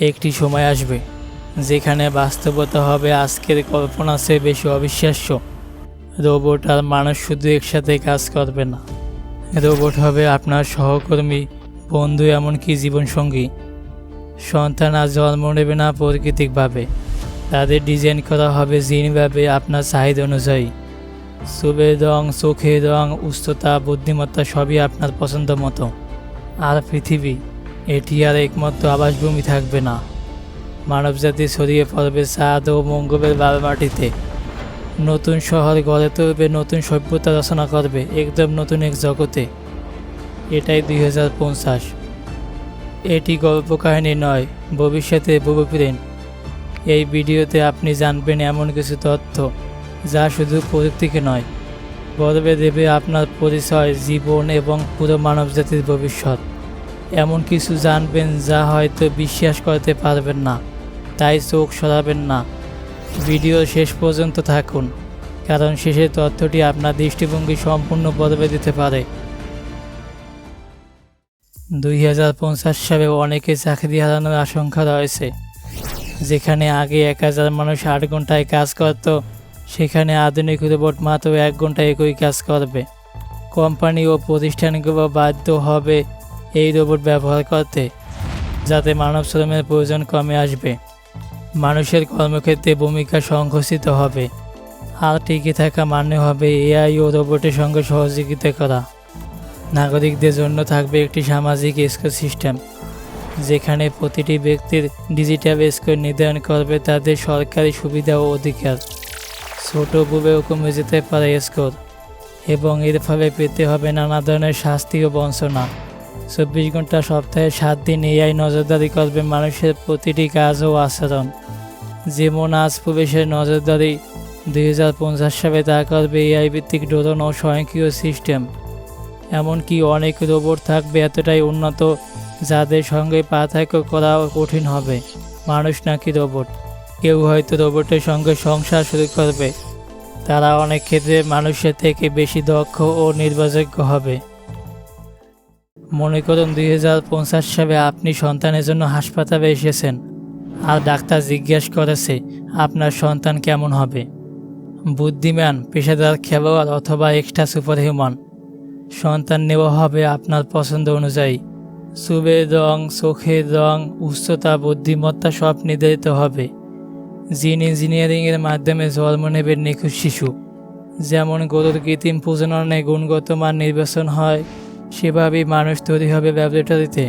একটি সময় আসবে, যেখানে বাস্তবতা হবে আজকের কল্পনা চেয়ে বেশি অবিশ্বাস্য। রোবট আর মানুষ শুধু একসাথে কাজ করবে না। রোবট হবে আপনার সহকর্মী, বন্ধু এমনকি জীবনসঙ্গী। সন্তান আর জন্ম নেবে না প্রাকৃতিকভাবে। তাদের ডিজাইন করা হবে জিনভাবে আপনার চাহিদা অনুযায়ী। চুলের রং চোখের রং, উচ্চতা, বুদ্ধিমত্তা সবই আপনার পছন্দ মতো। আর পৃথিবী এটি আর একমাত্র আবাসভূমি থাকবে না। মানবজাতি ছড়িয়ে পড়বে চাঁদ ও মঙ্গলের বাবা মাটিতে। নতুন শহর গড়ে তুলবে, নতুন সভ্যতা রচনা করবে, একদম নতুন এক জগতে। এটাই দুই হাজার পঞ্চাশ। এটি গল্প কাহিনী নয়, ভবিষ্যতে বুবুপ্রিন্ট এই ভিডিওতে আপনি জানবেন এমন কিছু তথ্য, যা শুধু প্রযুক্তিকে নয় বদলে দেবে আপনার পরিচয়, জীবন এবং পুরো মানবজাতির ভবিষ্যৎ। এমন কিছু জানবেন যা হয়তো বিশ্বাস করতে পারবেন না, তাই চোখ সরাবেন না। ভিডিও শেষ পর্যন্ত থাকুন, কারণ শেষের তথ্যটি আপনার দৃষ্টিভঙ্গি সম্পূর্ণ বদলে দিতে পারে। দুই হাজার পঞ্চাশ সালে অনেকে চাকরি হারানোর আশঙ্কা রয়েছে। যেখানে আগে এক হাজার মানুষ আট ঘন্টায় কাজ করত, সেখানে আধুনিক রোবট মাত্র এক ঘন্টায় একই কাজ করবে। কোম্পানি ও প্রতিষ্ঠানগুলো বাধ্য হবে এই রোবট ব্যবহার করতে, যাতে মানব শ্রমের প্রয়োজন কমে আসবে। মানুষের কর্মক্ষেত্রে ভূমিকা সংঘোষিত হবে। আর টিকে থাকা মানে হবে এআই ও রোবটের সঙ্গে সহযোগিতা করা। নাগরিকদের জন্য থাকবে একটি সামাজিক স্কোর সিস্টেম, যেখানে প্রতিটি ব্যক্তির ডিজিটাল স্কোর নির্ধারণ করবে তাদের সরকারি সুবিধা ও অধিকার। ছোট বুবেও কমে যেতে পারে স্কোর, এবং এর ফলে পেতে হবে নানা ধরনের শাস্তি ও বঞ্চনা। চব্বিশ ঘণ্টা সপ্তাহে সাত দিন এআই নজরদারি করবে মানুষের প্রতিটি কাজ ও আচরণ। যেমন আজ প্রবেশের নজরদারি, দুই হাজার পঞ্চাশ সালে তা করবে এআই ভিত্তিক ড্রোন ও স্বয়ংক্রিয় সিস্টেম। এমনকি অনেক রোবট থাকবে এতটাই উন্নত যাদের সঙ্গে পার্থক্য করা কঠিন হবে। মানুষ নাকি রোবট? কেউ হয়তো রোবটের সঙ্গে সংসার শুরু করবে। তারা অনেক ক্ষেত্রে মানুষের থেকে বেশি দক্ষ ও নির্ভরযোগ্য হবে। মনে করুন দুই হাজার পঞ্চাশ সালে আপনি সন্তানের জন্য হাসপাতালে এসেছেন আর ডাক্তার জিজ্ঞেস করেছে, আপনার সন্তান কেমন হবে? বুদ্ধিমান, পেশাদার খেলোয়াড় অথবা এক্সট্রা সুপার হিউম্যান সন্তান নেওয়া হবে আপনার পছন্দ অনুযায়ী। চুবের রং, চোখের রং, উচ্চতা, বুদ্ধিমত্তা সব নির্ধারিত হবে। জিন ইঞ্জিনিয়ারিংয়ের মাধ্যমে জন্ম নেবে নিখুঁত শিশু। যেমন গরুর কৃত্রিম প্রজননে গুণগত মান নির্বাচন হয় সেভাবেই মানুষ তৈরি হবে ল্যাবরেটরিতে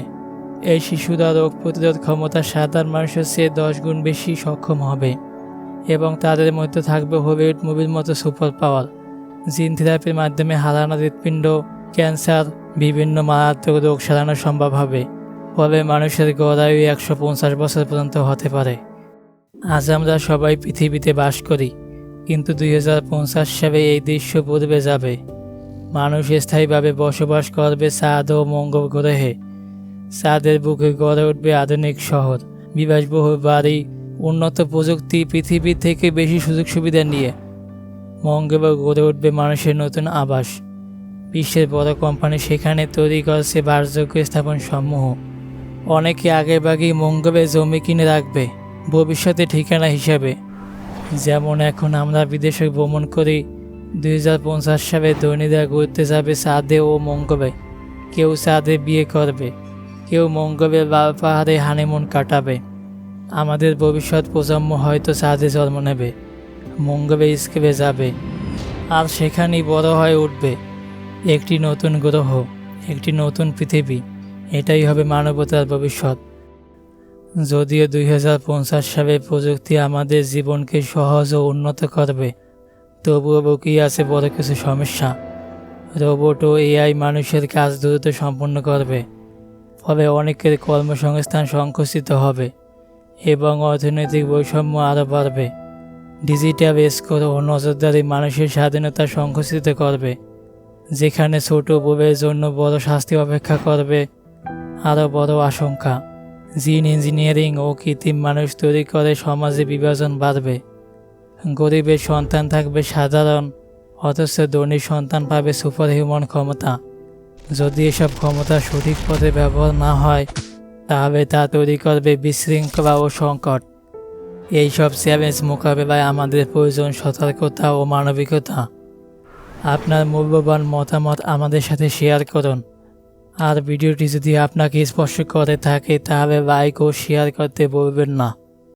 এই শিশুরা রোগ প্রতিরোধ ক্ষমতা সাধারণ মানুষের চেয়ে দশ গুণ বেশি সক্ষম হবে এবং তাদের মধ্যে থাকবে হলিউড মুভির মতো সুপার পাওয়ার জিন থেরাপির মাধ্যমে হারানো হৃৎপিণ্ড ক্যান্সার বিভিন্ন মারাত্মক রোগ সারানো সম্ভব হবে, ফলে মানুষের গড়ায়ু একশো পঞ্চাশ বছর পর্যন্ত হতে পারে। আজ আমরা সবাই পৃথিবীতে বাস করি, কিন্তু দুই হাজার পঞ্চাশ সালে এই দৃশ্য বদলে যাবে। মানুষ স্থায়ীভাবে বসবাস করবে চাঁদ ও মঙ্গল গ্রহে। চাঁদের বুকে গড়ে উঠবে আধুনিক শহর বিলাসবহুল বাড়ি, উন্নত প্রযুক্তি, পৃথিবী থেকে বেশি সুযোগ সুবিধা নিয়ে। মঙ্গলে গড়ে উঠবে মানুষের নতুন আবাস। বিশ্বের বড় কোম্পানি সেখানে তৈরি করছে বাসযোগ্য স্থাপন সমূহ। অনেকে আগে আগেভাগেই মঙ্গলে জমি কিনে রাখবে, ভবিষ্যতে ঠিকানা হিসাবে। যেমন এখন আমরা বিদেশে ভ্রমণ করি দুই হাজার পঞ্চাশ সালে ধনীরা ঘুরতে যাবে চাঁদে ও মঙ্গলে। কেউ চাঁদে বিয়ে করবে, কেউ মঙ্গলের লাল পাহাড়ে হানিমুন কাটাবে। আমাদের ভবিষ্যৎ প্রজন্ম হয়তো চাঁদে জন্ম নেবে, মঙ্গলে স্কেলে যাবে, আর সেখানেই বড় হয়ে উঠবে। একটি নতুন গ্রহ, একটি নতুন পৃথিবী, এটাই হবে মানবতার ভবিষ্যৎ। যদিও দুই হাজার পঞ্চাশ সালে প্রযুক্তি আমাদের জীবনকে সহজ ও উন্নত করবে তবুও বকি আছে বড় কিছু সমস্যা? রোবট ও এআই মানুষের কাজ দ্রুত সম্পন্ন করবে, ফলে অনেকের কর্মসংস্থান সংকুচিত হবে এবং অর্থনৈতিক বৈষম্য আরও বাড়বে। ডিজিটাল স্কোর ও নজরদারি মানুষের স্বাধীনতা সংকুচিত করবে, যেখানে ছোট বউয়ের জন্য বড় শাস্তি অপেক্ষা করবে। আরও বড় আশঙ্কা, জিন ইঞ্জিনিয়ারিং ও কৃত্রিম মানুষ তৈরি করে সমাজে বিভাজন বাড়বে। গরিবের সন্তান থাকবে সাধারণ, অথচ ধনীর সন্তান পাবে সুপার হিউম্যান ক্ষমতা। যদি এসব ক্ষমতা সঠিক পথে ব্যবহার না হয়, তাহলে তা তৈরি করবে বিশৃঙ্খলা ও সংকট। এইসব চ্যালেঞ্জ মোকাবেলায় আমাদের প্রয়োজন সতর্কতা ও মানবিকতা। আপনার মূল্যবান মতামত আমাদের সাথে শেয়ার করুন। আর ভিডিওটি যদি আপনাকে স্পর্শ করে থাকে, তাহলে লাইক ও শেয়ার করতে বলবেন না।